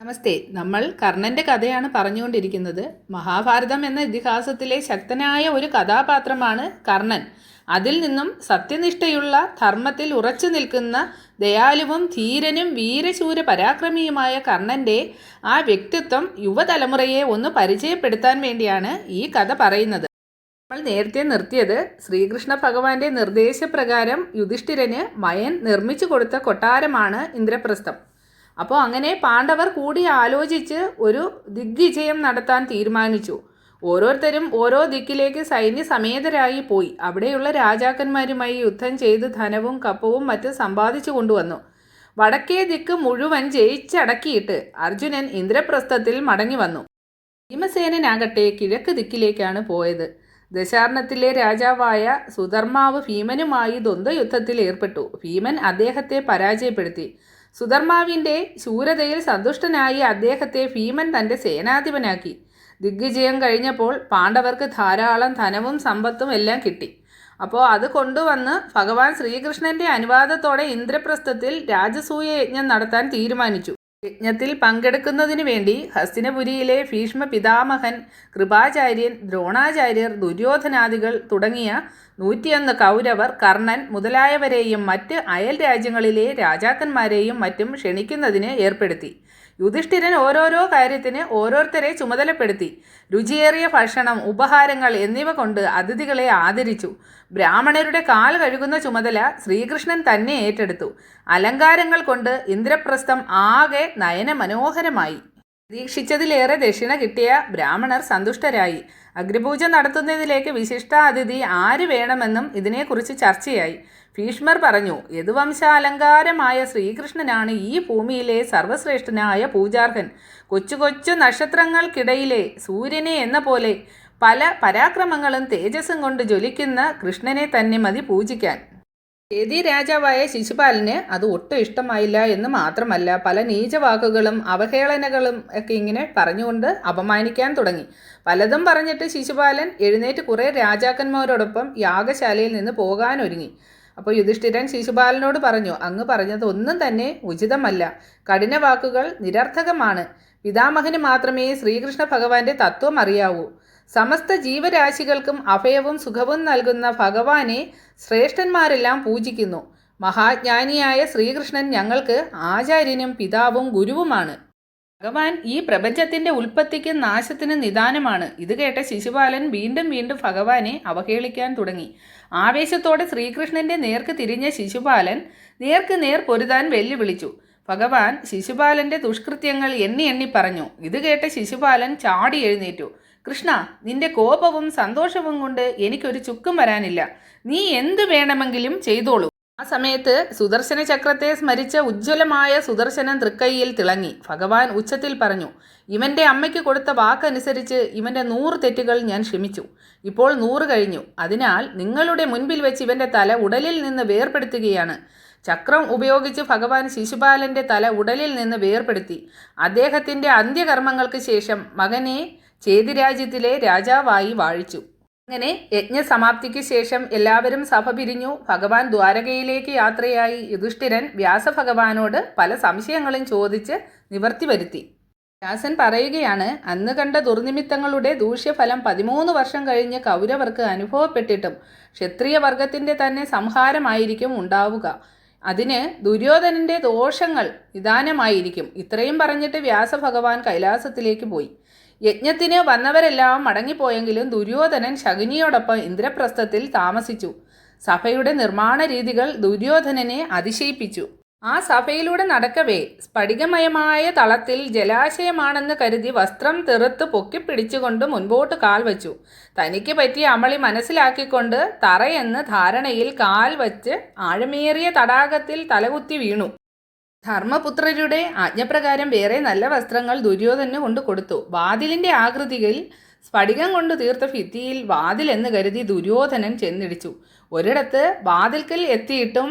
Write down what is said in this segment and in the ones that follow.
നമസ്തേ. നമ്മൾ കർണന്റെ കഥയാണ് പറഞ്ഞുകൊണ്ടിരിക്കുന്നത്. മഹാഭാരതം എന്ന ഇതിഹാസത്തിലെ ശക്തനായ ഒരു കഥാപാത്രമാണ് കർണൻ. അതിൽ നിന്നും സത്യനിഷ്ഠയുള്ള ധർമ്മത്തിൽ ഉറച്ചു നിൽക്കുന്ന ദയാലുവും ധീരനും വീരശൂര പരാക്രമിയുമായ കർണന്റെ ആ വ്യക്തിത്വം യുവതലമുറയെ ഒന്ന് പരിചയപ്പെടുത്താൻ വേണ്ടിയാണ് ഈ കഥ പറയുന്നത്. നമ്മൾ നേരത്തെ നിർത്തിയത് ശ്രീകൃഷ്ണ ഭഗവാന്റെ നിർദ്ദേശപ്രകാരം യുധിഷ്ഠിരന് മയൻ നിർമ്മിച്ചു കൊടുത്ത കൊട്ടാരമാണ് ഇന്ദ്രപ്രസ്ഥം. അപ്പോൾ അങ്ങനെ പാണ്ഡവർ കൂടി ആലോചിച്ച് ഒരു ദിഗ്വിജയം നടത്താൻ തീരുമാനിച്ചു. ഓരോരുത്തരും ഓരോ ദിക്കിലേക്ക് സൈന്യ സമേതരായി പോയി. അവിടെയുള്ള രാജാക്കന്മാരുമായി യുദ്ധം ചെയ്ത് ധനവും കപ്പവും മറ്റും സമ്പാദിച്ചു കൊണ്ടുവന്നു. വടക്കേ ദിക്ക് മുഴുവൻ ജയിച്ചടക്കിയിട്ട് അർജുനൻ ഇന്ദ്രപ്രസ്ഥത്തിൽ മടങ്ങി വന്നു. ഭീമസേനനാകട്ടെ കിഴക്ക് ദിക്കിലേക്കാണ് പോയത്. ദശാർണത്തിലെ രാജാവായ സുധർമാവ് ഭീമനുമായി ദ്വന്ദ്വയുദ്ധത്തിൽ ഏർപ്പെട്ടു. ഭീമൻ അദ്ദേഹത്തെ പരാജയപ്പെടുത്തി. സുധർമാവിന്റെ ശൂരതയിൽ സന്തുഷ്ടനായി അദ്ദേഹത്തെ ഭീമൻ തന്റെ സേനാധിപനാക്കി. ദിഗ്വിജയം കഴിഞ്ഞപ്പോൾ പാണ്ഡവർക്ക് ധാരാളം ധനവും സമ്പത്തും എല്ലാം കിട്ടി. അപ്പോൾ അത് കൊണ്ടുവന്ന് ഭഗവാൻ ശ്രീകൃഷ്ണന്റെ അനുവാദത്തോടെ ഇന്ദ്രപ്രസ്ഥത്തിൽ രാജസൂയ യജ്ഞം നടത്താൻ തീരുമാനിച്ചു. യജ്ഞത്തിൽ പങ്കെടുക്കുന്നതിനു വേണ്ടി ഹസ്തിനപുരിയിലെ ഭീഷ്മ പിതാമഹൻ കൃപാചാര്യൻ ദ്രോണാചാര്യർ ദുര്യോധനാദികൾ തുടങ്ങിയ നൂറ്റിയൊന്ന് കൗരവർ കർണൻ മുതലായവരെയും മറ്റ് അയൽ രാജ്യങ്ങളിലെ രാജാക്കന്മാരെയും മറ്റും ക്ഷണിക്കുന്നതിന് ഏർപ്പെടുത്തി. യുധിഷ്ഠിരൻ ഓരോരോ കാര്യത്തിന് ഓരോരുത്തരെ ചുമതലപ്പെടുത്തി. രുചിയേറിയ ഭക്ഷണം ഉപഹാരങ്ങൾ എന്നിവ കൊണ്ട് അതിഥികളെ ആദരിച്ചു. ബ്രാഹ്മണരുടെ കാൽ കഴുകുന്ന ചുമതല ശ്രീകൃഷ്ണൻ തന്നെ ഏറ്റെടുത്തു. അലങ്കാരങ്ങൾ കൊണ്ട് ഇന്ദ്രപ്രസ്ഥം ആകെ നയനമനോഹരമായി. പ്രതീക്ഷിച്ചതിലേറെ ദക്ഷിണ കിട്ടിയ ബ്രാഹ്മണർ സന്തുഷ്ടരായി. അഗ്രപൂജ നടത്തുന്നതിലേക്ക് വിശിഷ്ടാതിഥി ആര് വേണമെന്നും ഇതിനെക്കുറിച്ച് ചർച്ചയായി. ഭീഷ്മർ പറഞ്ഞു യദുവംശാലങ്കാരമായ ശ്രീകൃഷ്ണനാണ് ഈ ഭൂമിയിലെ സർവശ്രേഷ്ഠനായ പൂജാർഹൻ. കൊച്ചു കൊച്ചു നക്ഷത്രങ്ങൾക്കിടയിലെ സൂര്യനെ എന്ന പോലെ പല പരാക്രമങ്ങളും തേജസ്സും കൊണ്ട് ജ്വലിക്കുന്ന കൃഷ്ണനെ തന്നെ മതി പൂജിക്കാൻ. ചേതി രാജാവായ ശിശുപാലന് അത് ഒട്ടും ഇഷ്ടമായില്ല എന്ന് മാത്രമല്ല പല നീചവാക്കുകളും അവഹേളനകളും ഒക്കെ ഇങ്ങനെ പറഞ്ഞുകൊണ്ട് അപമാനിക്കാൻ തുടങ്ങി. പലതും പറഞ്ഞിട്ട് ശിശുപാലൻ എഴുന്നേറ്റ് കുറേ രാജാക്കന്മാരോടൊപ്പം യാഗശാലയിൽ നിന്ന് പോകാനൊരുങ്ങി. അപ്പോൾ യുധിഷ്ഠിരൻ ശിശുപാലനോട് പറഞ്ഞു അങ്ങ് പറഞ്ഞത് ഒന്നും തന്നെ ഉചിതമല്ല. കഠിന വാക്കുകൾ നിരർത്ഥകമാണ്. പിതാമഹന് മാത്രമേ ശ്രീകൃഷ്ണ ഭഗവാന്റെ തത്വം അറിയാവൂ. സമസ്ത ജീവരാശികൾക്കും അഭയവും സുഖവും നൽകുന്ന ഭഗവാനെ ശ്രേഷ്ഠന്മാരെല്ലാം പൂജിക്കുന്നു. മഹാജ്ഞാനിയായ ശ്രീകൃഷ്ണൻ ഞങ്ങൾക്ക് ആചാര്യനും പിതാവും ഗുരുവുമാണ്. ഭഗവാൻ ഈ പ്രപഞ്ചത്തിന്റെ ഉൽപ്പത്തിക്കും നാശത്തിനും നിദാനമാണ്. ഇത് കേട്ട ശിശുപാലൻ വീണ്ടും വീണ്ടും ഭഗവാനെ അവഹേളിക്കാൻ തുടങ്ങി. ആവേശത്തോടെ ശ്രീകൃഷ്ണന്റെ നേർക്ക് തിരിഞ്ഞ ശിശുപാലൻ നേർക്ക് നേർ പൊരുതാൻ വെല്ലുവിളിച്ചു. ഭഗവാൻ ശിശുപാലന്റെ ദുഷ്കൃത്യങ്ങൾ എണ്ണി എണ്ണി പറഞ്ഞു. ഇത് കേട്ട ശിശുപാലൻ ചാടി എഴുന്നേറ്റു. കൃഷ്ണ നിന്റെ കോപവും സന്തോഷവും കൊണ്ട് എനിക്കൊരു ചുക്കും വരാനില്ല. നീ എന്ത് വേണമെങ്കിലും ചെയ്തോളൂ. ആ സമയത്ത് സുദർശന ചക്രത്തെ സ്മരിച്ച ഉജ്ജ്വലമായ സുദർശനൻ തൃക്കൈയിൽ തിളങ്ങി. ഭഗവാൻ ഉച്ചത്തിൽ പറഞ്ഞു ഇവന്റെ അമ്മയ്ക്ക് കൊടുത്ത വാക്കനുസരിച്ച് ഇവന്റെ നൂറ് തെറ്റുകൾ ഞാൻ ക്ഷമിച്ചു. ഇപ്പോൾ നൂറ് കഴിഞ്ഞു. അതിനാൽ നിങ്ങളുടെ മുൻപിൽ വെച്ച് ഇവന്റെ തല ഉടലിൽ നിന്ന് വേർപെടുത്തുകയാണ്. ചക്രം ഉപയോഗിച്ച് ഭഗവാൻ ശിശുപാലന്റെ തല ഉടലിൽ നിന്ന് വേർപെടുത്തി. അദ്ദേഹത്തിന്റെ അന്ത്യകർമ്മങ്ങൾക്ക് ശേഷം മകനെ ചേതിരാജ്യത്തിലെ രാജാവായി വാഴിച്ചു. അങ്ങനെ യജ്ഞസമാപ്തിക്ക് ശേഷം എല്ലാവരും സഭ പിരിഞ്ഞു. ഭഗവാൻ ദ്വാരകയിലേക്ക് യാത്രയായി യുധിഷ്ഠിരൻ വ്യാസഭഗവാനോട് പല സംശയങ്ങളും ചോദിച്ച് നിവർത്തി വരുത്തി. വ്യാസൻ പറയുകയാണ് അന്ന് കണ്ട ദുർനിമിത്തങ്ങളുടെ ദൂഷ്യഫലം പതിമൂന്ന് വർഷം കഴിഞ്ഞ് കൗരവർക്ക് അനുഭവപ്പെട്ടിട്ടും ക്ഷത്രിയ വർഗത്തിന്റെ തന്നെ സംഹാരമായിരിക്കും ഉണ്ടാവുക. അതിന് ദുര്യോധനന്റെ ദോഷങ്ങൾ നിദാനമായിരിക്കും. ഇത്രയും പറഞ്ഞിട്ട് വ്യാസഭഗവാൻ കൈലാസത്തിലേക്ക് പോയി. യജ്ഞത്തിന് വന്നവരെല്ലാം മടങ്ങിപ്പോയെങ്കിലും ദുര്യോധനൻ ശകുനിയോടൊപ്പം ഇന്ദ്രപ്രസ്ഥത്തിൽ താമസിച്ചു. സഭയുടെ നിർമ്മാണ രീതികൾ ദുര്യോധനനെ അതിശയിപ്പിച്ചു. ആ സഭയിലൂടെ നടക്കവേ സ്ഫടികമയമായ തളത്തിൽ ജലാശയമാണെന്ന് കരുതി വസ്ത്രം തെറുത്ത് പൊക്കിപ്പിടിച്ചുകൊണ്ട് മുൻപോട്ട് കാൽ വച്ചു. തനിക്ക് പറ്റിയ അമളി മനസ്സിലാക്കിക്കൊണ്ട് തറയെന്ന് ധാരണയിൽ കാൽ വച്ച് ആഴമേറിയ തടാകത്തിൽ തലകുത്തി വീണു. ധർമ്മപുത്രരുടെ ആജ്ഞപ്രകാരം വേറെ നല്ല വസ്ത്രങ്ങൾ ദുര്യോധനു കൊണ്ട് കൊടുത്തു. വാതിലിന്റെ ആകൃതിയിൽ സ്ഫടികം കൊണ്ട് തീർത്ത ഭിത്തിയിൽ വാതിൽ എന്ന് കരുതി ദുര്യോധനൻ ചെന്നിടിച്ചു. ഒരിടത്ത് വാതിൽക്കൽ എത്തിയിട്ടും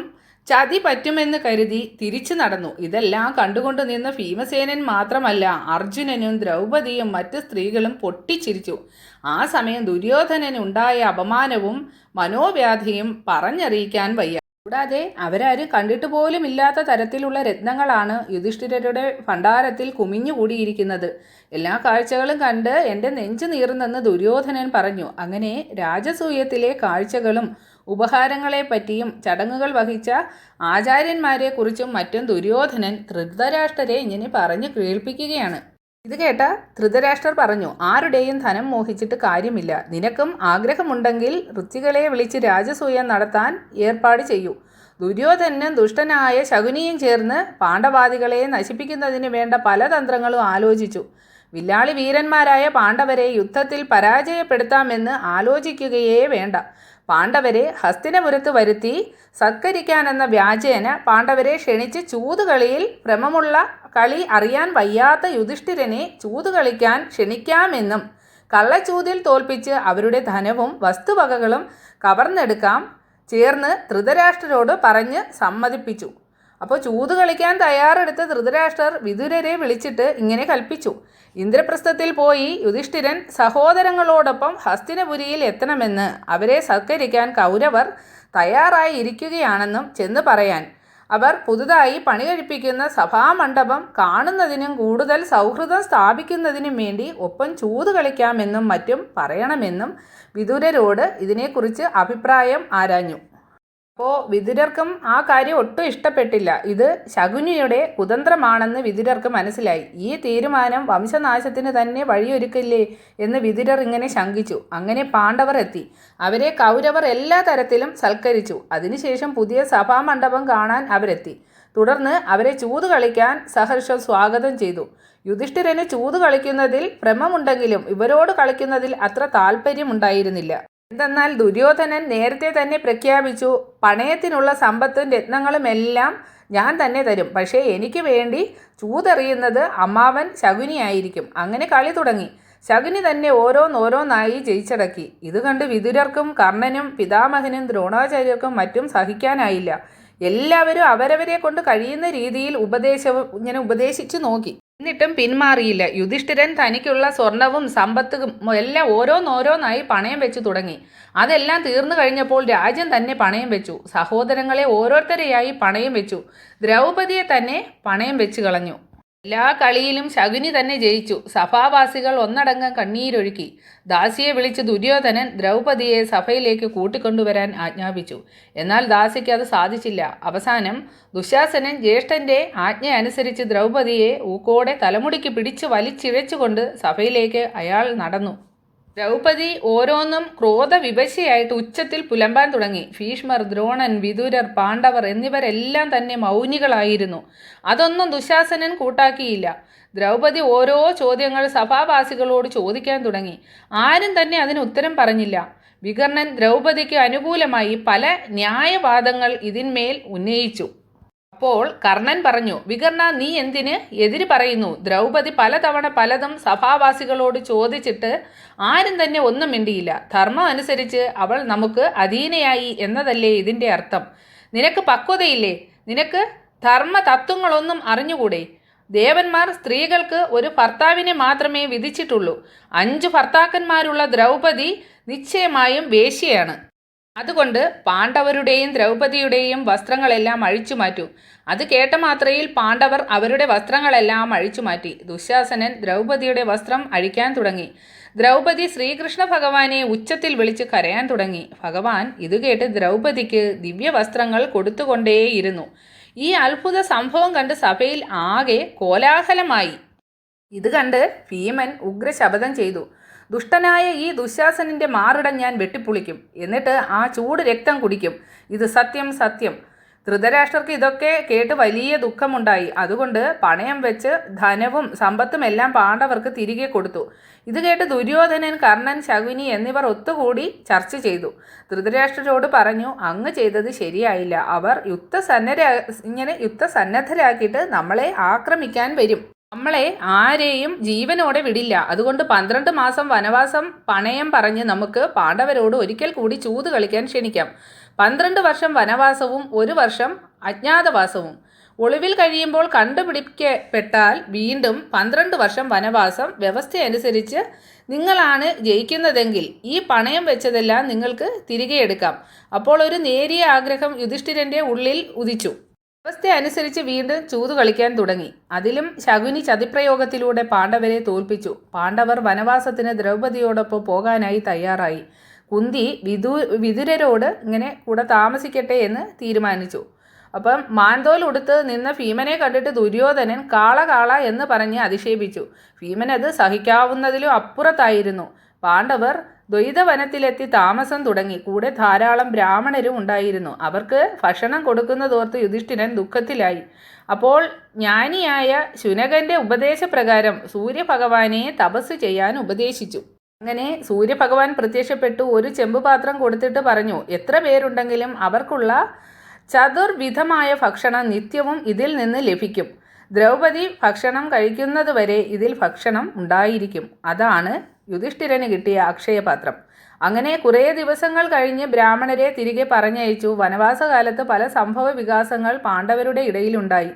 ചതി പറ്റുമെന്ന് കരുതി തിരിച്ചു നടന്നു. ഇതെല്ലാം കണ്ടുകൊണ്ട് നിന്ന ഭീമസേനൻ മാത്രമല്ല അർജുനനും ദ്രൗപദിയും മറ്റ് സ്ത്രീകളും പൊട്ടിച്ചിരിച്ചു. ആ സമയം ദുര്യോധനനുണ്ടായ അപമാനവും മനോവ്യാധിയും പറഞ്ഞറിയിക്കാൻ വയ്യ. കൂടാതെ അവരാരും കണ്ടിട്ട് പോലും ഇല്ലാത്ത തരത്തിലുള്ള രത്നങ്ങളാണ് യുധിഷ്ഠിരരുടെ ഭണ്ഡാരത്തിൽ കുമിഞ്ഞുകൂടിയിരിക്കുന്നത് എല്ലാ കാഴ്ചകളും കണ്ട് എന്റെ നെഞ്ചു നീറുന്നെന്ന് ദുര്യോധനൻ പറഞ്ഞു. അങ്ങനെ രാജസൂയത്തിലെ കാഴ്ചകളും ഉപഹാരങ്ങളെപ്പറ്റിയും ചടങ്ങുകൾ വഹിച്ച ആചാര്യന്മാരെക്കുറിച്ചും മറ്റും ദുര്യോധനൻ ധൃതരാഷ്ട്രരെ ഇങ്ങനെ പറഞ്ഞു കേൾപ്പിക്കുകയാണ്. ഇത് കേട്ട ധൃതരാഷ്ട്രർ പറഞ്ഞു ആരുടെയും ധനം മോഹിച്ചിട്ട് കാര്യമില്ല. നിനക്കും ആഗ്രഹമുണ്ടെങ്കിൽ ഋത്തികളെ വിളിച്ച് രാജസൂയം നടത്താൻ ഏർപ്പാട് ചെയ്യൂ. ദുര്യോധനനും ദുഷ്ടനായ ശകുനിയും ചേർന്ന് പാണ്ഡവാദികളെ നശിപ്പിക്കുന്നതിന് വേണ്ട പല തന്ത്രങ്ങളും ആലോചിച്ചു. വില്ലാളി വീരന്മാരായ പാണ്ഡവരെ യുദ്ധത്തിൽ പരാജയപ്പെടുത്താമെന്ന് ആലോചിക്കുകയേ വേണ്ട. പാണ്ഡവരെ ഹസ്തിനപുരത്ത് വരുത്തി സത്കരിക്കാനെന്ന വ്യാജേന പാണ്ഡവരെ ക്ഷണിച്ച് ചൂതുകളിയിൽ ഭ്രമമുള്ള കളി അറിയാൻ വയ്യാത്ത യുധിഷ്ഠിരനെ ചൂതുകളിക്കാൻ ക്ഷണിക്കാമെന്നും കള്ളച്ചൂതിൽ തോൽപ്പിച്ച് അവരുടെ ധനവും വസ്തുവകകളും കവർന്നെടുക്കാം ചേർന്ന് ധൃതരാഷ്ട്രരോട് പറഞ്ഞ് സമ്മതിപ്പിച്ചു. അപ്പോൾ ചൂത് കളിക്കാൻ തയ്യാറെടുത്ത ധൃതരാഷ്ട്രർ വിതുരരെ വിളിച്ചിട്ട് ഇങ്ങനെ കൽപ്പിച്ചു. ഇന്ദ്രപ്രസ്ഥത്തിൽ പോയി യുധിഷ്ഠിരൻ സഹോദരങ്ങളോടൊപ്പം ഹസ്തിനപുരിയിൽ എത്തണമെന്ന് അവരെ സത്കരിക്കാൻ കൗരവർ തയ്യാറായി ഇരിക്കുകയാണെന്നും ചെന്ന് പറയാൻ. അവർ പുതുതായി പണി കഴിപ്പിക്കുന്ന സഭാമണ്ഡപം കാണുന്നതിനും കൂടുതൽ സൗഹൃദം സ്ഥാപിക്കുന്നതിനും വേണ്ടി ഒപ്പം ചൂത് കളിക്കാമെന്നും മറ്റും പറയണമെന്നും വിതുരരോട് ഇതിനെക്കുറിച്ച് അഭിപ്രായം ആരാഞ്ഞു. അപ്പോൾ വിതുരർക്കും ആ കാര്യം ഒട്ടും ഇഷ്ടപ്പെട്ടില്ല. ഇത് ശകുനിയുടെ കുതന്ത്രമാണെന്ന് വിതുരർക്ക് മനസ്സിലായി. ഈ തീരുമാനം വംശനാശത്തിന് തന്നെ വഴിയൊരുക്കില്ലേ എന്ന് വിതുരർ ഇങ്ങനെ ശങ്കിച്ചു. അങ്ങനെ പാണ്ഡവർ എത്തി. അവരെ കൗരവർ എല്ലാ തരത്തിലും സൽക്കരിച്ചു. അതിനുശേഷം പുതിയ സഭാമണ്ഡപം കാണാൻ അവരെത്തി. തുടർന്ന് അവരെ ചൂത് കളിക്കാൻ സഹർഷം സ്വാഗതം ചെയ്തു. യുധിഷ്ഠിരന് ചൂത് കളിക്കുന്നതിൽ ഭ്രമമുണ്ടെങ്കിലും ഇവരോട് കളിക്കുന്നതിൽ അത്ര താല്പര്യമുണ്ടായിരുന്നില്ല. എന്തെന്നാൽ ദുര്യോധനൻ നേരത്തെ തന്നെ പ്രഖ്യാപിച്ചു പണയത്തിനുള്ള സമ്പത്തും രത്നങ്ങളും എല്ലാം ഞാൻ തന്നെ തരും. പക്ഷേ എനിക്ക് വേണ്ടി ചൂതെറിയുന്നത് അമ്മാവൻ ശകുനിയായിരിക്കും അങ്ങനെ കളി തുടങ്ങി. ശകുനി തന്നെ ഓരോന്നോരോന്നായി ജയിച്ചടക്കി. ഇത് കണ്ട് വിതുരർക്കും കർണനും പിതാമഹനും ദ്രോണാചാര്യർക്കും മറ്റും സഹിക്കാനായില്ല. എല്ലാവരും അവരവരെ കൊണ്ട് കഴിയുന്ന രീതിയിൽ ഉപദേശവും ഇങ്ങനെ ഉപദേശിച്ചു നോക്കി. എന്നിട്ടും പിന്മാറിയില്ല. യുധിഷ്ഠിരൻ തനിക്കുള്ള സ്വർണവും സമ്പത്തും എല്ലാം ഓരോന്നോരോന്നായി പണയം വെച്ചു തുടങ്ങി. അതെല്ലാം തീർന്നു കഴിഞ്ഞപ്പോൾ രാജ്യം തന്നെ പണയം വെച്ചു. സഹോദരങ്ങളെ ഓരോരുത്തരെയായി പണയം വെച്ചു. ദ്രൗപതിയെ തന്നെ പണയം വെച്ചു കളഞ്ഞു. എല്ലാ കളിയിലും ശകുനി തന്നെ ജയിച്ചു. സഭാവാസികൾ ഒന്നടങ്കം കണ്ണീരൊഴുക്കി. ദാസിയെ വിളിച്ച് ദുര്യോധനൻ ദ്രൗപദിയെ സഭയിലേക്ക് കൂട്ടിക്കൊണ്ടുവരാൻ ആജ്ഞാപിച്ചു. എന്നാൽ ദാസിക്ക് അത് സാധിച്ചില്ല. അവസാനം ദുശാസനൻ ജ്യേഷ്ഠന്റെ ആജ്ഞ അനുസരിച്ച് ദ്രൗപദിയെ ഊക്കോടെ തലമുടിക്ക് പിടിച്ച് വലിച്ചിഴച്ചുകൊണ്ട് സഭയിലേക്ക് അയാൾ നടന്നു. ദ്രൗപദി ഓരോന്നും ക്രോധവിവശയായിട്ട് ഉച്ചത്തിൽ പുലമ്പാൻ തുടങ്ങി. ഭീഷ്മർ ദ്രോണൻ വിദുരർ പാണ്ഡവർ എന്നിവരെല്ലാം തന്നെ മൗനികളായിരുന്നു. അതൊന്നും ദുശാസനൻ കൂട്ടാക്കിയില്ല. ദ്രൗപദി ഓരോ ചോദ്യങ്ങൾ സഭാവാസികളോട് ചോദിക്കാൻ തുടങ്ങി. ആരും തന്നെ അതിന് ഉത്തരം പറഞ്ഞില്ല. വികർണൻ ദ്രൗപദിക്ക് അനുകൂലമായി പല ന്യായവാദങ്ങൾ ഇതിന്മേൽ ഉന്നയിച്ചു. അപ്പോൾ കർണൻ പറഞ്ഞു വികർണ നീ എന്തിന് എതിര് പറയുന്നു? ദ്രൗപദി പലതവണ പലതും സഭാവാസികളോട് ചോദിച്ചിട്ട് ആരും തന്നെ ഒന്നും മിണ്ടിയില്ല. ധർമ്മം അനുസരിച്ച് അവൾ നമുക്ക് അധീനയായി എന്നതല്ലേ ഇതിന്റെ അർത്ഥം? നിനക്ക് പക്വതയില്ലേ? നിനക്ക് ധർമ്മ തത്വങ്ങളൊന്നും അറിഞ്ഞുകൂടെ? ദേവന്മാർ സ്ത്രീകൾക്ക് ഒരു ഭർത്താവിനെ മാത്രമേ വിധിച്ചിട്ടുള്ളൂ. അഞ്ച് ഭർത്താക്കന്മാരുള്ള ദ്രൗപദി നിശ്ചയമായും വേശ്യയാണ്. അതുകൊണ്ട് പാണ്ഡവരുടെയും ദ്രൗപദിയുടെയും വസ്ത്രങ്ങളെല്ലാം അഴിച്ചു മാറ്റൂ. അത് കേട്ട മാത്രയിൽ പാണ്ഡവർ അവരുടെ വസ്ത്രങ്ങളെല്ലാം അഴിച്ചു മാറ്റി. ദുശാസനൻ ദ്രൗപദിയുടെ വസ്ത്രം അഴിക്കാൻ തുടങ്ങി. ദ്രൗപദി ശ്രീകൃഷ്ണ ഭഗവാനെ ഉച്ചത്തിൽ വിളിച്ച് കരയാൻ തുടങ്ങി. ഭഗവാൻ ഇത് കേട്ട് ദ്രൗപദിക്ക് ദിവ്യവസ്ത്രങ്ങൾ കൊടുത്തുകൊണ്ടേയിരുന്നു. ഈ അത്ഭുത സംഭവം കണ്ട് സഭയിൽ ആകെ കോലാഹലമായി. ഇത് കണ്ട് ഭീമൻ ഉഗ്രശപഥം ചെയ്തു. ദുഷ്ടനായ ഈ ദുശാസനന്റെ മാറിടം ഞാൻ വെട്ടിപ്പൊളിക്കും. എന്നിട്ട് ആ ചൂട് രക്തം കുടിക്കും. ഇത് സത്യം സത്യം. ധൃതരാഷ്ട്രർക്ക് ഇതൊക്കെ കേട്ട് വലിയ ദുഃഖമുണ്ടായി. അതുകൊണ്ട് പണയം വെച്ച് ധനവും സമ്പത്തും എല്ലാം പാണ്ഡവർക്ക് തിരികെ കൊടുത്തു. ഇത് കേട്ട് ദുര്യോധനൻ കർണൻ ശകുനി എന്നിവർ ഒത്തുകൂടി ചർച്ച ചെയ്തു. ധൃതരാഷ്ട്രരോട് പറഞ്ഞു അങ്ങ് ചെയ്തത് ശരിയായില്ല. അവർ യുദ്ധസന്നര ഇങ്ങനെ യുദ്ധസന്നദ്ധരാക്കിയിട്ട് നമ്മളെ ആക്രമിക്കാൻ വരും. നമ്മളെ ആരെയും ജീവനോടെ വിടില്ല. അതുകൊണ്ട് പന്ത്രണ്ട് മാസം വനവാസം പണയം പറഞ്ഞ് നമുക്ക് പാണ്ഡവരോട് ഒരിക്കൽ കൂടി ചൂത് കളിക്കാൻ ക്ഷണിക്കാം. പന്ത്രണ്ട് വർഷം വനവാസവും ഒരു വർഷം അജ്ഞാതവാസവും. ഒളിവിൽ കഴിയുമ്പോൾ കണ്ടുപിടിക്കപ്പെട്ടാൽ വീണ്ടും പന്ത്രണ്ട് വർഷം വനവാസം വ്യവസ്ഥയനുസരിച്ച് നിങ്ങളാണ് ജയിക്കുന്നതെങ്കിൽ ഈ പണയം വെച്ചതെല്ലാം നിങ്ങൾക്ക് തിരികെ എടുക്കാം. അപ്പോൾ ഒരു നേരിയ ആഗ്രഹം യുധിഷ്ഠിരന്റെ ഉള്ളിൽ ഉദിച്ചു. വ്യവസ്ഥ അനുസരിച്ച് വീണ്ടും ചൂതു കളിക്കാൻ തുടങ്ങി. അതിലും ശകുനി ചതിപ്രയോഗത്തിലൂടെ പാണ്ഡവരെ തോൽപ്പിച്ചു. പാണ്ഡവർ വനവാസത്തിന് ദ്രൗപതിയോടൊപ്പം പോകാനായി തയ്യാറായി. കുന്തി വിദു വിതുരരോട് ഇങ്ങനെ കൂടെ താമസിക്കട്ടെ എന്ന് തീരുമാനിച്ചു. അപ്പം മാൻതോൽ ഉടുത്ത് നിന്ന ഭീമനെ കണ്ടിട്ട് ദുര്യോധനൻ കാള കാള എന്ന് പറഞ്ഞ് അധിക്ഷേപിച്ചു ഭീമൻ അത് സഹിക്കാവുന്നതിലും അപ്പുറത്തായിരുന്നു. പാണ്ഡവർ ദ്വൈതവനത്തിലെത്തി താമസം തുടങ്ങി. കൂടെ ധാരാളം ബ്രാഹ്മണരും ഉണ്ടായിരുന്നു. അവർക്ക് ഭക്ഷണം കൊടുക്കുന്നതോർത്ത് യുധിഷ്ഠിരൻ ദുഃഖത്തിലായി. അപ്പോൾ ജ്ഞാനിയായ ശുനകന്റെ ഉപദേശപ്രകാരം സൂര്യഭഗവാനെ തപസ് ചെയ്യാൻ ഉപദേശിച്ചു. അങ്ങനെ സൂര്യഭഗവാൻ പ്രത്യക്ഷപ്പെട്ടു. ഒരു ചെമ്പുപാത്രം കൊടുത്തിട്ട് പറഞ്ഞു എത്ര പേരുണ്ടെങ്കിലും അവർക്കുള്ള ചതുർവിധമായ ഭക്ഷണം നിത്യവും ഇതിൽ നിന്ന് ലഭിക്കും. ദ്രൗപദി ഭക്ഷണം കഴിക്കുന്നതുവരെ ഇതിൽ ഭക്ഷണം ഉണ്ടായിരിക്കും. അതാണ് യുധിഷ്ഠിരന് കിട്ടിയ അക്ഷയപാത്രം. അങ്ങനെ കുറേ ദിവസങ്ങൾ കഴിഞ്ഞ് ബ്രാഹ്മണരെ തിരികെ പറഞ്ഞയച്ചു. വനവാസകാലത്ത് പല സംഭവ വികാസങ്ങൾ പാണ്ഡവരുടെ ഇടയിലുണ്ടായി.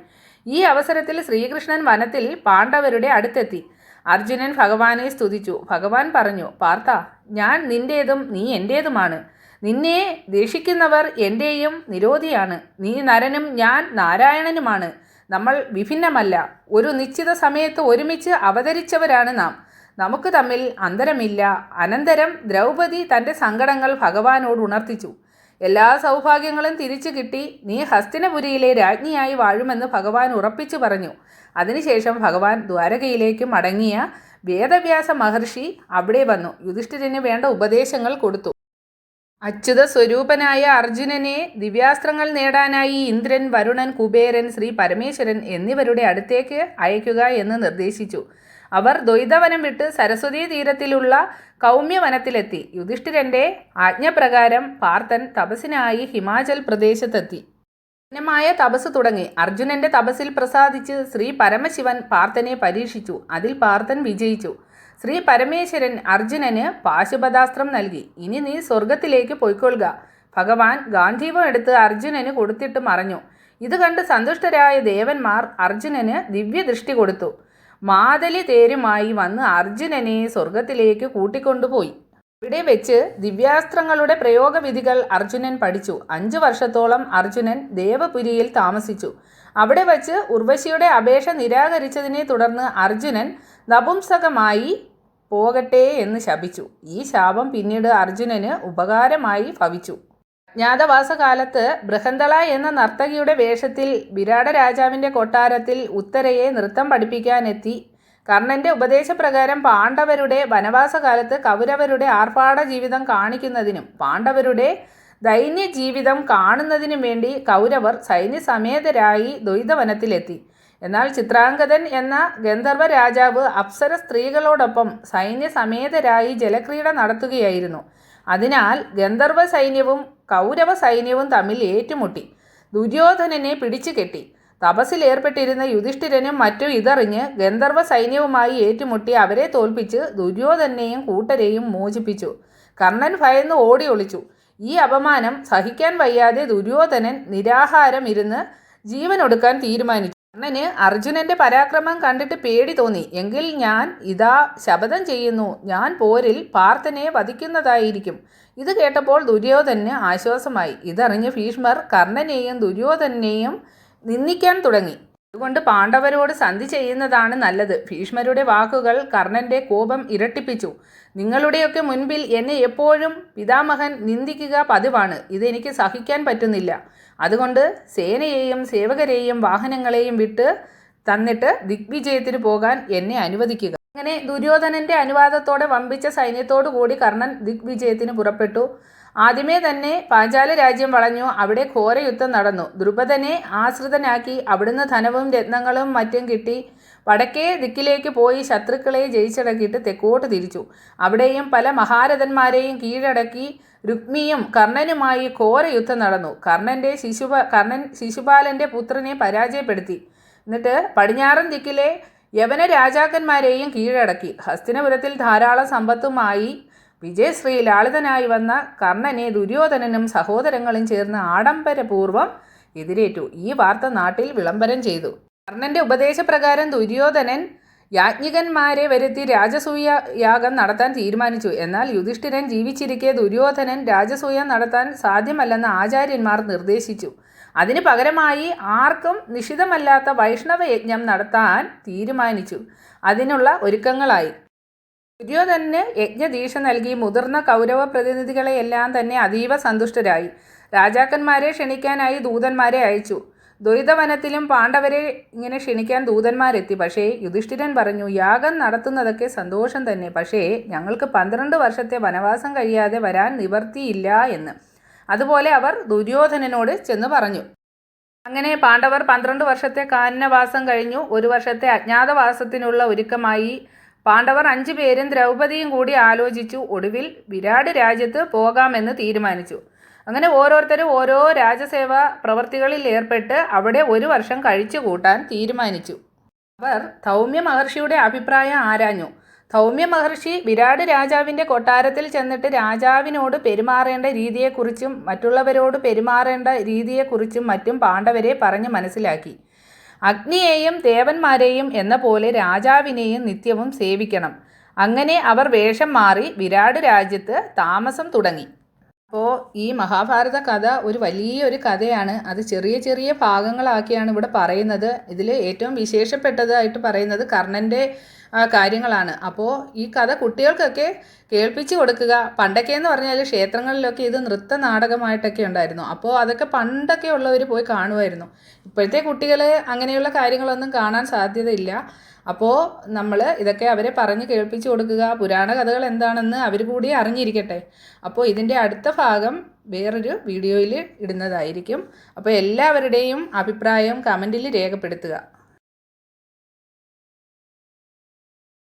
ഈ അവസരത്തിൽ ശ്രീകൃഷ്ണൻ വനത്തിൽ പാണ്ഡവരുടെ അടുത്തെത്തി. അർജുനൻ ഭഗവാനെ സ്തുതിച്ചു. ഭഗവാൻ പറഞ്ഞു പാർത്ഥ ഞാൻ നിന്റേതും നീ എന്റേതുമാണ് നിന്നെ ദേഷിക്കുന്നവർ എന്റെയും നിരോധിയാണ്. നീ നരനും ഞാൻ നാരായണനുമാണ്. നമ്മൾ വിഭിന്നമല്ല. ഒരു നിശ്ചിത സമയത്ത് ഒരുമിച്ച് അവതരിച്ചവരാണ് നാം. നമുക്ക് തമ്മിൽ അന്തരമില്ല. അനന്തരം ദ്രൗപദി തന്റെ സങ്കടങ്ങൾ ഭഗവാനോട് ഉണർത്തിച്ചു. എല്ലാ സൗഭാഗ്യങ്ങളും തിരിച്ചു കിട്ടി. നീ ഹസ്തിനപുരിയിലെ രാജ്ഞിയായി വാഴുമെന്ന് ഭഗവാൻ ഉറപ്പിച്ചു പറഞ്ഞു. അതിനുശേഷം ഭഗവാൻ ദ്വാരകയിലേക്ക് മടങ്ങിയ വേദവ്യാസ മഹർഷി അവിടെ വന്നു. യുധിഷ്ഠിരന് വേണ്ട ഉപദേശങ്ങൾ കൊടുത്തു. അച്യുത സ്വരൂപനായ അർജുനനെ ദിവ്യാസ്ത്രങ്ങൾ നേടാനായി ഇന്ദ്രൻ വരുണൻ കുബേരൻ ശ്രീ പരമേശ്വരൻ എന്നിവരുടെ അടുത്തേക്ക് അയക്കുക എന്ന് നിർദ്ദേശിച്ചു. അവർ ദ്വൈതവനം വിട്ട് സരസ്വതീ തീരത്തിലുള്ള കൗമ്യവനത്തിലെത്തി. യുധിഷ്ഠിരന്റെ ആജ്ഞപ്രകാരം പാർത്ഥൻ തപസ്സിനായി ഹിമാചൽ പ്രദേശത്തെത്തി. കഠിനമായ തപസ് തുടങ്ങി. അർജുനന്റെ തപസ്സിൽ പ്രസാദിച്ച് ശ്രീ പരമശിവൻ പാർത്ഥനെ പരീക്ഷിച്ചു. അതിൽ പാർത്ഥൻ വിജയിച്ചു. ശ്രീ പരമേശ്വരൻ അർജുനന് പാശുപതാസ്ത്രം നൽകി. ഇനി നീ സ്വർഗത്തിലേക്ക് പൊയ്ക്കൊള്ളുക. ഭഗവാൻ ഗാന്ധീവം എടുത്ത് അർജുനന് കൊടുത്തിട്ട് മറഞ്ഞു. ഇത് കണ്ട് സന്തുഷ്ടരായ ദേവന്മാർ അർജുനന് ദിവ്യദൃഷ്ടി കൊടുത്തു. മാതലി തേരുമായി വന്ന് അർജുനനെ സ്വർഗത്തിലേക്ക് കൂട്ടിക്കൊണ്ടുപോയി. ഇവിടെ വെച്ച് ദിവ്യാസ്ത്രങ്ങളുടെ പ്രയോഗവിധികൾ അർജുനൻ പഠിച്ചു. അഞ്ചു വർഷത്തോളം അർജുനൻ ദേവപുരിയിൽ താമസിച്ചു. അവിടെ വച്ച് ഉർവശിയുടെ അപേക്ഷ നിരാകരിച്ചതിനെ തുടർന്ന് അർജുനൻ നപുംസകമായി പോകട്ടെ എന്ന് ശപിച്ചു. ഈ ശാപം പിന്നീട് അർജുനന് ഉപകാരമായി ഭവിച്ചു. അജ്ഞാതവാസകാലത്ത് ബൃഹന്തള എന്ന നർത്തകിയുടെ വേഷത്തിൽ വിരാട രാജാവിന്റെ കൊട്ടാരത്തിൽ ഉത്തരയെ നൃത്തം പഠിപ്പിക്കാനെത്തി. കർണന്റെ ഉപദേശപ്രകാരം പാണ്ഡവരുടെ വനവാസകാലത്ത് കൗരവരുടെ ആർഭാട ജീവിതം കാണിക്കുന്നതിനും പാണ്ഡവരുടെ ദൈന്യ ജീവിതം കാണുന്നതിനും വേണ്ടി കൗരവർ സൈന്യസമേതരായി ദ്വൈതവനത്തിലെത്തി. എന്നാൽ ചിത്രാംഗതൻ എന്ന ഗന്ധർവ രാജാവ് അപ്സര സ്ത്രീകളോടൊപ്പം സൈന്യസമേതരായി ജലക്രീഡ നടത്തുകയായിരുന്നു. അതിനാൽ ഗന്ധർവ സൈന്യവും കൗരവ സൈന്യവും തമ്മിൽ ഏറ്റുമുട്ടി. ദുര്യോധനനെ പിടിച്ചു കെട്ടി. തപസ്സിലേർപ്പെട്ടിരുന്ന യുധിഷ്ഠിരനും മറ്റും ഇതറിഞ്ഞ് ഗന്ധർവ സൈന്യവുമായി ഏറ്റുമുട്ടി അവരെ തോൽപ്പിച്ച് ദുര്യോധനെയും കൂട്ടരെയും മോചിപ്പിച്ചു. കർണൻ ഭയന്ന് ഓടി ഒളിച്ചു. ഈ അപമാനം സഹിക്കാൻ വയ്യാതെ ദുര്യോധനൻ നിരാഹാരം ഇരുന്ന് ജീവനൊടുക്കാൻ തീരുമാനിച്ചു. കർണന് അർജുനന്റെ പരാക്രമം കണ്ടിട്ട് പേടി തോന്നി. എങ്കിൽ ഞാൻ ഇതാ ശപഥം ചെയ്യുന്നു. ഞാൻ പോരിൽ പാർത്ഥനെ വധിക്കുന്നതായിരിക്കും. ഇത് കേട്ടപ്പോൾ ദുര്യോധന് ആശ്വാസമായി. ഇതറിഞ്ഞ് ഭീഷ്മർ കർണനെയും ദുര്യോധനെയും നിന്ദിക്കാൻ തുടങ്ങി. അതുകൊണ്ട് പാണ്ഡവരോട് സന്ധി ചെയ്യുന്നതാണ് നല്ലത്. ഭീഷ്മരുടെ വാക്കുകൾ കർണന്റെ കോപം ഇരട്ടിപ്പിച്ചു. നിങ്ങളുടെയൊക്കെ മുൻപിൽ എന്നെ എപ്പോഴും പിതാമഹൻ നിന്ദിക്കുക പതിവാണ്. ഇതെനിക്ക് സഹിക്കാൻ പറ്റുന്നില്ല. അതുകൊണ്ട് സേനയെയും സേവകരെയും വാഹനങ്ങളെയും വിട്ട് തന്നിട്ട് ദിഗ്വിജയത്തിന് പോകാൻ എന്നെ അനുവദിക്കുക. അങ്ങനെ ദുര്യോധനന്റെ അനുവാദത്തോടെ വമ്പിച്ച സൈന്യത്തോടു കൂടി കർണൻ ദിഗ്വിജയത്തിന് പുറപ്പെട്ടു. ആദ്യമേ തന്നെ പാഞ്ചാല രാജ്യം വളഞ്ഞു. അവിടെ ഘോരയുദ്ധം നടന്നു. ദ്രുപദനെ ആശ്രിതനാക്കി. അവിടുന്ന് ധനവും രത്നങ്ങളും മറ്റും കിട്ടി. വടക്കേ ദിക്കിലേക്ക് പോയി ശത്രുക്കളെ ജയിച്ചടക്കിയിട്ട് തെക്കോട്ട് തിരിച്ചു. അവിടെയും പല മഹാരഥന്മാരെയും കീഴടക്കി രുക്മിയും കർണനുമായി ഘോര യുദ്ധം നടന്നു. കർണന്റെ ശിശുപ കർണൻ ശിശുപാലന്റെ പുത്രനെ പരാജയപ്പെടുത്തി. എന്നിട്ട് പടിഞ്ഞാറൻ ദിക്കിലെ യവന രാജാക്കന്മാരെയും കീഴടക്കി. ഹസ്തിനപുരത്തിൽ ധാരാളം സമ്പത്തുമായി വിജയശ്രീ ലാളിതനായി വന്ന കർണനെ ദുര്യോധനനും സഹോദരങ്ങളും ചേർന്ന് ആഡംബരപൂർവം എതിരേറ്റു. ഈ വാർത്ത നാട്ടിൽ വിളംബരം ചെയ്തു. കർണന്റെ ഉപദേശപ്രകാരം ദുര്യോധനൻ യാജ്ഞികന്മാരെ വരുത്തി രാജസൂയ യാഗം നടത്താൻ തീരുമാനിച്ചു. എന്നാൽ യുധിഷ്ഠിരൻ ജീവിച്ചിരിക്കെ ദുര്യോധനൻ രാജസൂയം നടത്താൻ സാധ്യമല്ലെന്ന് ആചാര്യന്മാർ നിർദ്ദേശിച്ചു. അതിന് പകരമായി ആർക്കും നിഷിതമല്ലാത്ത വൈഷ്ണവ യജ്ഞം നടത്താൻ തീരുമാനിച്ചു. അതിനുള്ള ഒരുക്കങ്ങളായി. ദുര്യോധനന് യജ്ഞദീക്ഷ നൽകി മുതിർന്ന കൗരവ പ്രതിനിധികളെയെല്ലാം തന്നെ അതീവ സന്തുഷ്ടരായി. രാജാക്കന്മാരെ ക്ഷണിക്കാനായി ദൂതന്മാരെ അയച്ചു. ദ്വൈതവനത്തിലും പാണ്ഡവരെ ഇങ്ങനെ ക്ഷണിക്കാൻ ദൂതന്മാരെത്തി. പക്ഷേ യുധിഷ്ഠിരൻ പറഞ്ഞു യാഗം നടത്തുന്നതൊക്കെ സന്തോഷം തന്നെ. പക്ഷേ ഞങ്ങൾക്ക് പന്ത്രണ്ട് വർഷത്തെ വനവാസം കഴിയാതെ വരാൻ നിവർത്തിയില്ല എന്ന്. അതുപോലെ അവർ ദുര്യോധനനോട് ചെന്ന് പറഞ്ഞു. അങ്ങനെ പാണ്ഡവർ പന്ത്രണ്ട് വർഷത്തെ കാനനവാസം കഴിഞ്ഞു. ഒരു വർഷത്തെ അജ്ഞാതവാസത്തിനുള്ള ഒരുക്കമായി. പാണ്ഡവർ അഞ്ചു പേരും ദ്രൗപദിയും കൂടി ആലോചിച്ചു. ഒടുവിൽ വിരാട് രാജ്യത്ത് പോകാമെന്ന് തീരുമാനിച്ചു. അങ്ങനെ ഓരോരുത്തരും ഓരോ രാജസേവ പ്രവർത്തികളിൽ ഏർപ്പെട്ട് അവിടെ ഒരു വർഷം കഴിച്ചു കൂട്ടാൻ തീരുമാനിച്ചു. അവർ ധൗമ്യ മഹർഷിയുടെ അഭിപ്രായം ആരാഞ്ഞു? ധൗമ്യ മഹർഷി വിരാട് രാജാവിന്റെ കൊട്ടാരത്തിൽ ചെന്നിട്ട് രാജാവിനോട് പെരുമാറേണ്ട രീതിയെക്കുറിച്ചും മറ്റുള്ളവരോട് പെരുമാറേണ്ട രീതിയെക്കുറിച്ചും മറ്റും പാണ്ഡവരെ പറഞ്ഞ് മനസ്സിലാക്കി. അഗ്നിയെയും ദേവന്മാരെയും എന്ന പോലെ രാജാവിനെയും നിത്യവും സേവിക്കണം. അങ്ങനെ അവർ വേഷം മാറി വിരാട് രാജ്യത്ത് താമസം തുടങ്ങി. അപ്പോൾ ഈ മഹാഭാരത കഥ ഒരു വലിയൊരു കഥയാണ്. അത് ചെറിയ ചെറിയ ഭാഗങ്ങളാക്കിയാണ് ഇവിടെ പറയുന്നത്. ഇതിൽ ഏറ്റവും വിശേഷപ്പെട്ടതായിട്ട് പറയുന്നത് കർണന്റെ കാര്യങ്ങളാണ്. അപ്പോൾ ഈ കഥ കുട്ടികൾക്കൊക്കെ കേൾപ്പിച്ചു കൊടുക്കുക. പണ്ടൊക്കെ എന്ന് പറഞ്ഞാൽ ക്ഷേത്രങ്ങളിലൊക്കെ ഇത് നൃത്ത നാടകമായിട്ടൊക്കെ ഉണ്ടായിരുന്നു. അപ്പോൾ അതൊക്കെ പണ്ടൊക്കെ ഉള്ളവർ പോയി കാണുമായിരുന്നു ഇപ്പോഴത്തെ കുട്ടികൾ അങ്ങനെയുള്ള കാര്യങ്ങളൊന്നും കാണാൻ സാധ്യതയില്ല. അപ്പോൾ നമ്മൾ ഇതൊക്കെ അവരെ പറഞ്ഞ് കേൾപ്പിച്ചു കൊടുക്കുക. പുരാണ കഥകൾ എന്താണെന്ന് അവർ കൂടി അറിഞ്ഞിരിക്കട്ടെ. അപ്പോൾ ഇതിന്റെ അടുത്ത ഭാഗം വേറൊരു വീഡിയോയിൽ ഇടുന്നതായിരിക്കും. അപ്പോൾ എല്ലാവരുടെയും അഭിപ്രായം കമന്റിൽ രേഖപ്പെടുത്തുക.